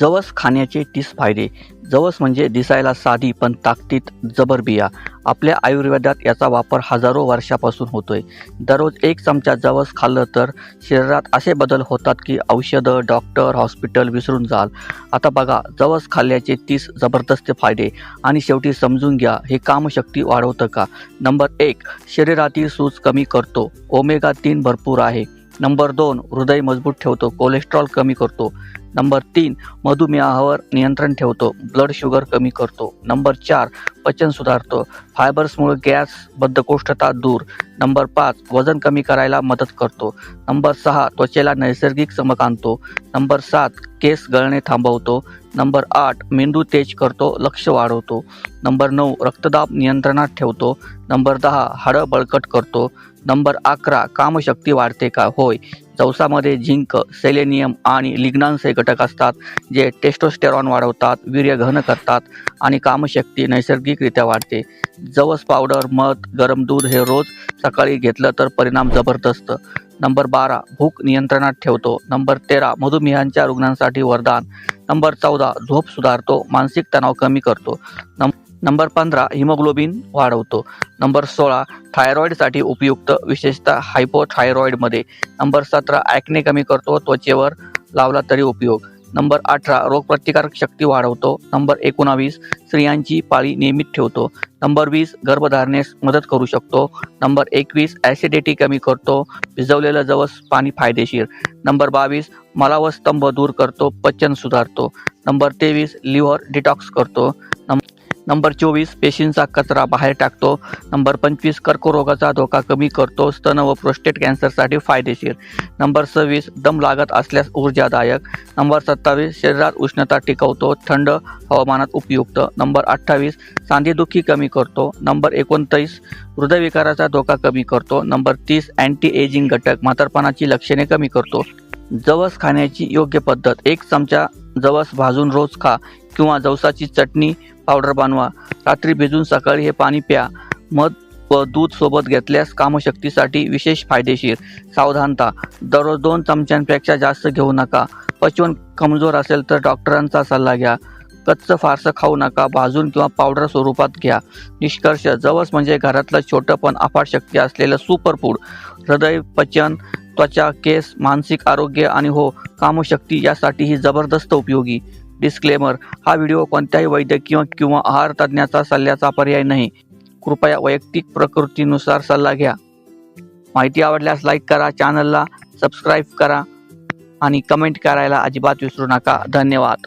जवस खाण्याचे तीस फायदे. जवस म्हणजे दिसायला साधी पण ताकदीत जबर बिया. आपल्या आयुर्वेदात याचा वापर हजारो वर्षापासून होतोय. दररोज एक चमचा जवस खाल्लं तर शरीरात असे बदल होतात की औषधं डॉक्टर हॉस्पिटल विसरून जाल. आता बघा जवस खाल्ल्याचे तीस जबरदस्त फायदे. आणि शेवटी समजून घ्या हे कामशक्ती वाढवतं का? नंबर एक शरीरातील सूज कमी करतो. ओमेगा तीन भरपूर आहे. नंबर दोन हृदय मजबूत ठेवतो कोलेस्ट्रॉल कमी करतो. नंबर तीन मधुमेहावर नियंत्रण ठेवतो ब्लड शुगर कमी करतो. नंबर चार पचन सुधारतो. फायबर्समुळे गॅस बद्धकोष्ठता दूर. नंबर पाच वजन कमी करायला मदत करतो. नंबर सहा त्वचेला नैसर्गिक चमक आणतो. नंबर सात केस गळणे थांबवतो. नंबर आठ मेंदू तेज करतो लक्ष वाढवतो. नंबर नऊ रक्तदाब नियंत्रणात ठेवतो. नंबर दहा हाडं बळकट करतो. नंबर अकरा कामशक्ती वाढते का? होय. जवसामध्ये झिंक सेलेनियम आणि लिग्नान्स घटक असतात जे टेस्टोस्टेरॉन वाढवतात वीर्य घन करतात आणि कामशक्ती नैसर्गिकरित्या वाढते. जवस पावडर मध गरम दूध हे रोज सकाळी घेतलं तर परिणाम जबरदस्त. नंबर बारा भूक नियंत्रणात ठेवतो. नंबर तेरा मधुमेहांच्या रुग्णांसाठी वरदान. नंबर चौदा झोप सुधारतो मानसिक तणाव कमी करतो. नंबर नंबर पंधरा हिमोग्लोबिन वाढवतो. नंबर सोळा थायरॉईडसाठी उपयुक्त विशेषतः हायपोथायरॉईडमध्ये. नंबर सतरा ॲक्ने कमी करतो त्वचेवर लावला तरी उपयोग. नंबर अठरा रोगप्रतिकारक शक्ती वाढवतो. नंबर एकोणावीस स्त्रियांची पाळी नियमित ठेवतो. नंबर वीस गर्भधारणेस मदत करू शकतो. नंबर एकवीस ॲसिडिटी कमी करतो. भिजवलेलं जवस पाणी फायदेशीर. नंबर बावीस मलावस्तंभ दूर करतो पचन सुधारतो. नंबर तेवीस लिव्हर डिटॉक्स करतो. नंबर नंबर चोवीस पेशींचा कचरा बाहेर टाकतो. नंबर पंचवीस कर्करोगाचा धोका कमी करतो. स्तन व प्रोस्टेट कॅन्सरसाठी फायदेशीर. नंबर सव्वीस दम लागत असल्यास ऊर्जादायक. नंबर सत्तावीस शरीरात उष्णता टिकवतो. थंड हवामानात उपयुक्त. नंबर अठ्ठावीस सांधेदुखी कमी करतो. नंबर एकोणतीस हृदयविकाराचा धोका कमी करतो. नंबर तीस अँटी एजिंग घटक म्हातारपणाची लक्षणे कमी करतो. जवस खाण्याची योग्य पद्धत. एक चमचा जवस भाजून रोज खा किंवा जवसाची चटणी पावडर बनवा. रात्री भिजून सकाळी हे पाणी प्या. मध व दूध सोबत घेतल्यास कामशक्तीसाठी विशेष फायदेशीर. सावधानता. दररोज दोन चमच्यांपेक्षा जास्त घेऊ नका. पचन कमजोर असेल तर डॉक्टरांचा सल्ला घ्या. कच्चं फारसं खाऊ नका. भाजून किंवा पावडर स्वरूपात घ्या. निष्कर्ष. जवस म्हणजे घरातलं छोटं पण अफाट शक्ती असलेलं सुपरफूड हृदय पचन त्वचा केस मानसिक आरोग्य आणि हो कामशक्ती यासाठी ही जबरदस्त उपयोगी. डिस्क्लेमर हा व्हिडिओ कोणत्याही वैद्यकीय किंवा आहार तज्ज्ञाचा सल्ल्याचा पर्याय नाही. कृपया वैयक्तिक प्रकृतीनुसार सल्ला घ्या. माहिती आवडल्यास लाईक करा चॅनलला सबस्क्राईब करा आणि कमेंट करायला अजिबात विसरू नका. धन्यवाद.